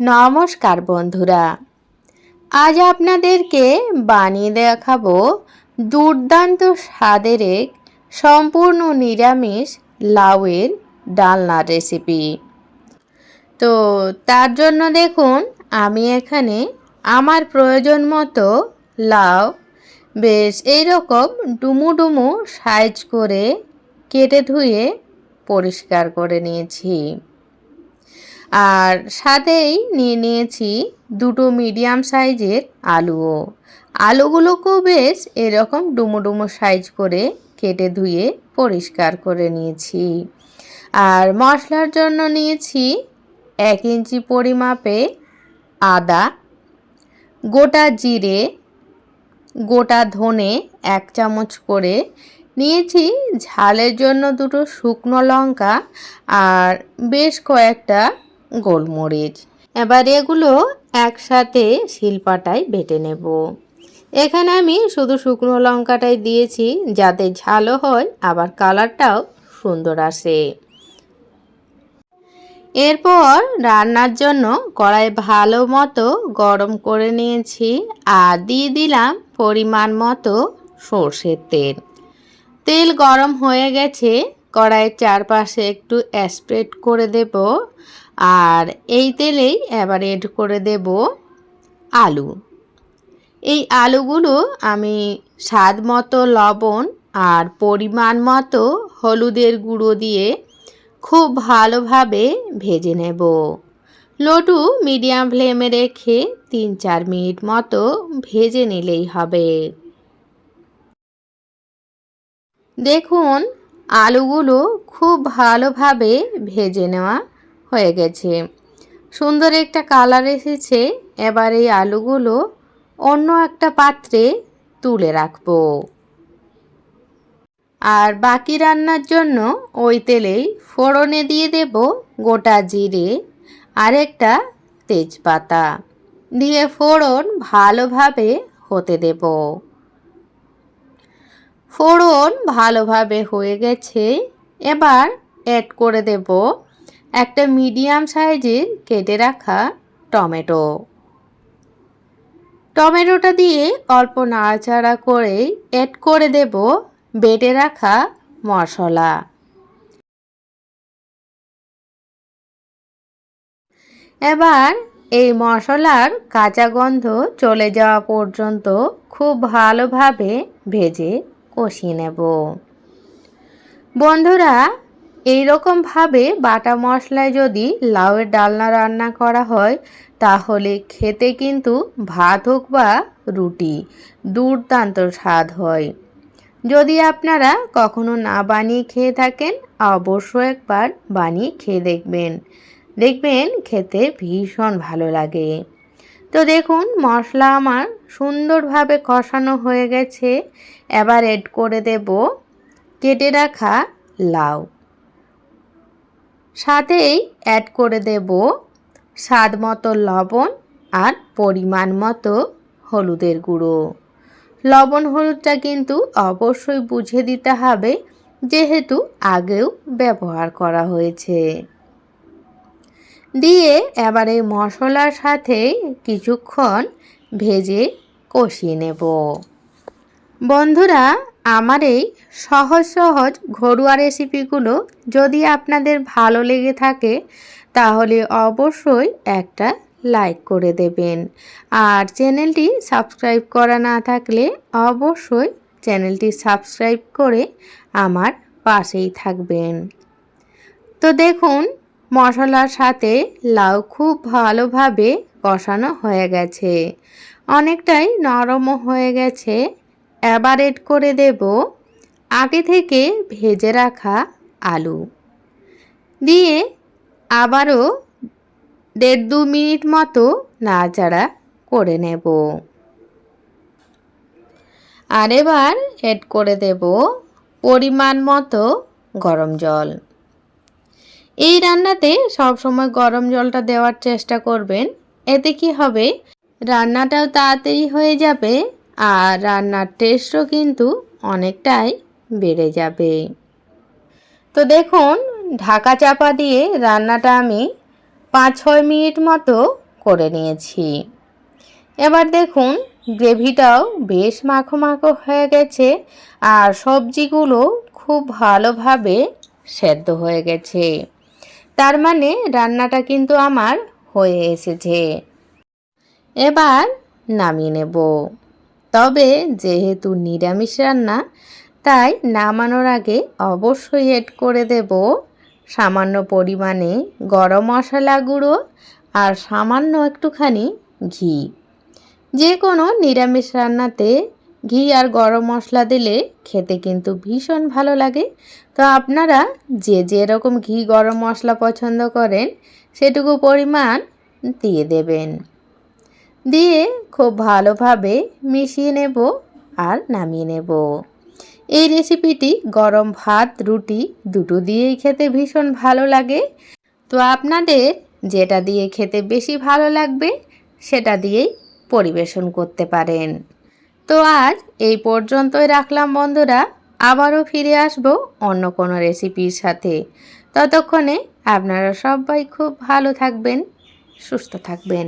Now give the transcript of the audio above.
নমস্কার বন্ধুরা। আজ আপনাদেরকে বানিয়ে দেখাবো দুর্দান্ত স্বাদের এক সম্পূর্ণ নিরামিষ লাউয়ের ডালনা রেসিপি। তো তার জন্য দেখুন, আমি এখানে আমার প্রয়োজন মতো লাউ বেশ এইরকম ডুমু ডুমু সাইজ করে কেটে ধুয়ে পরিষ্কার করে নিয়েছি। আর সাথেই নিয়ে নিয়েছি দুটো মিডিয়াম সাইজের আলুও। আলুগুলোকেও বেশ এরকম ডুমো ডুমো সাইজ করে কেটে ধুয়ে পরিষ্কার করে নিয়েছি। আর মশলার জন্য নিয়েছি এক ইঞ্চি পরিমাপে আদা, গোটা জিরে, গোটা ধনে এক চামচ করে। নিয়েছি ঝালের জন্য দুটো শুকনো লঙ্কা আর বেশ কয়েকটা গোলমরিচ। এবার এগুলো একসাথে শিলপাটায় বেটে নেব। এখানে আমি শুধু শুকনো লঙ্কাটাই দিয়েছি, যাতে ঝালও হয়, আবার কালারটাও সুন্দর আসে। এরপর রান্নার জন্য কড়াই ভালো মতো গরম করে নিয়েছি, আর দিয়ে দিলাম পরিমাণ মতো সর্ষের তেল। তেল গরম হয়ে গেছে, কড়াইয়ের চারপাশে একটু স্প্রেড করে দেব আর এই তেলেই এবার এড করে দেব আলু। এই আলুগুলো আমি স্বাদ মতো লবণ আর পরিমাণ মতো হলুদের গুঁড়ো দিয়ে খুব ভালোভাবে ভেজে নেব। লটু মিডিয়াম ফ্লেমে রেখে তিন চার মিনিট মতো ভেজে নিলেই হবে। দেখুন, আলুগুলো খুব ভালোভাবে ভেজে নেওয়া হয়ে গেছে। সুন্দর একটা কালার এসেছে। এবার এই আলুগুলো অন্য একটা পাত্রে তুলে রাখব। আর বাকি রান্নার জন্য ওই তেলেই ফোড়নে দিয়ে দেব গোটা জিরে আর একটা তেজপাতা। দিয়ে ফোড়ন ভালোভাবে হতে দেব। ফোড়ন ভালোভাবে হয়ে গেছে। এবার অ্যাড করে দেব একটা মিডিয়াম সাইজের কেটে রাখা টমেটো। টমেটোটা দিয়ে অল্প নাড়াচাড়া করে অ্যাড করে দেব বেটে রাখা মশলা। এবার এই মশলার কাঁচা গন্ধ চলে যাওয়া পর্যন্ত খুব ভালোভাবে ভেজে কষিয়ে নেব। বন্ধুরা এই ভাবে বাটা মশলায় যদি লাউয়ের ডালনা রান্না করা হয়, তাহলে খেতে কিন্তু ভাত হোক বা রুটি, দুর্দান্ত স্বাদ হয়। যদি আপনারা কখনো না বানিয়ে খেয়ে থাকেন, অবশ্যই একবার বানিয়ে খেয়ে দেখবেন। দেখবেন খেতে ভীষণ ভালো লাগে। তো দেখুন, মশলা আমার সুন্দরভাবে কষানো হয়ে গেছে। এবার এড করে দেব কেটে রাখা লাউ। সাথেই অ্যাড করে দেব স্বাদ মতো লবণ আর পরিমাণ মতো হলুদের গুঁড়ো। লবণ হলুদটা কিন্তু অবশ্যই বুঝে দিতে হবে, যেহেতু আগেও ব্যবহার করা হয়েছে। দিয়ে এবার এই মশলার সাথে কিছুক্ষণ ভেজে কষিয়ে নেব। বন্ধুরা, আমার এই সহজ সহজ ঘরোয়া রেসিপিগুলো যদি আপনাদের ভালো লেগে থাকে, তাহলে অবশ্যই একটা লাইক করে দেবেন। আর চ্যানেলটি সাবস্ক্রাইব করা না থাকলে অবশ্যই চ্যানেলটি সাবস্ক্রাইব করে আমার পাশেই থাকবেন। তো দেখুন, মশলার সাথে লাউ খুব ভালোভাবে কষানো হয়ে গেছে। অনেকটাই নরমও হয়ে গেছে। এবার এড করে দেব। আগে থেকে ভেজে রাখা আলু। দিয়ে আবারও দেড় দু মিনিট মতো নাড়াচাড়া করে নেব। আর এবার এড করে দেব পরিমাণ মতো গরম জল। এই রান্নাতে সবসময় গরম জলটা দেওয়ার চেষ্টা করবেন। এতে কি হবে? রান্নাটাও তাড়াতাড়ি হয়ে যাবে। আর রান্নার টেস্টও কিন্তু অনেকটাই বেড়ে যাবে। তো দেখুন, ঢাকা চাপা দিয়ে রান্নাটা আমি পাঁচ ছয় মিনিট মতো করে নিয়েছি। এবার দেখুন, গ্রেভিটাও বেশ মাখো মাখো হয়ে গেছে আর সবজিগুলো খুব ভালোভাবে সেদ্ধ হয়ে গেছে। তার মানে রান্নাটা কিন্তু আমার হয়ে এসেছে। এবার নামিয়ে নেব। তবে যেহেতু নিরামিষ রান্না, তাই নামানোর আগে অবশ্যই এড করে দেব সামান্য পরিমাণে গরম মশলা গুঁড়ো আর সামান্য একটুখানি ঘি। যে কোনো নিরামিষ রান্নাতে ঘি আর গরম মশলা দিলে খেতে কিন্তু ভীষণ ভালো লাগে। তো আপনারা যে যেরকম ঘি গরম মশলা পছন্দ করেন, সেটুকু পরিমাণ দিয়ে দেবেন। দিয়ে খুব ভালোভাবে মিশিয়ে নেব আর নামিয়ে নেব। এই রেসিপিটি গরম ভাত, রুটি দুটো দিয়েই খেতে ভীষণ ভালো লাগে। তো আপনাদের যেটা দিয়ে খেতে বেশি ভালো লাগবে, সেটা দিয়েই পরিবেশন করতে পারেন। তো আজ এই পর্যন্তই রাখলাম বন্ধুরা, আবারও ফিরে আসব অন্য কোনো রেসিপির সাথে। ততক্ষণে আপনারা সবাই খুব ভালো থাকবেন, সুস্থ থাকবেন।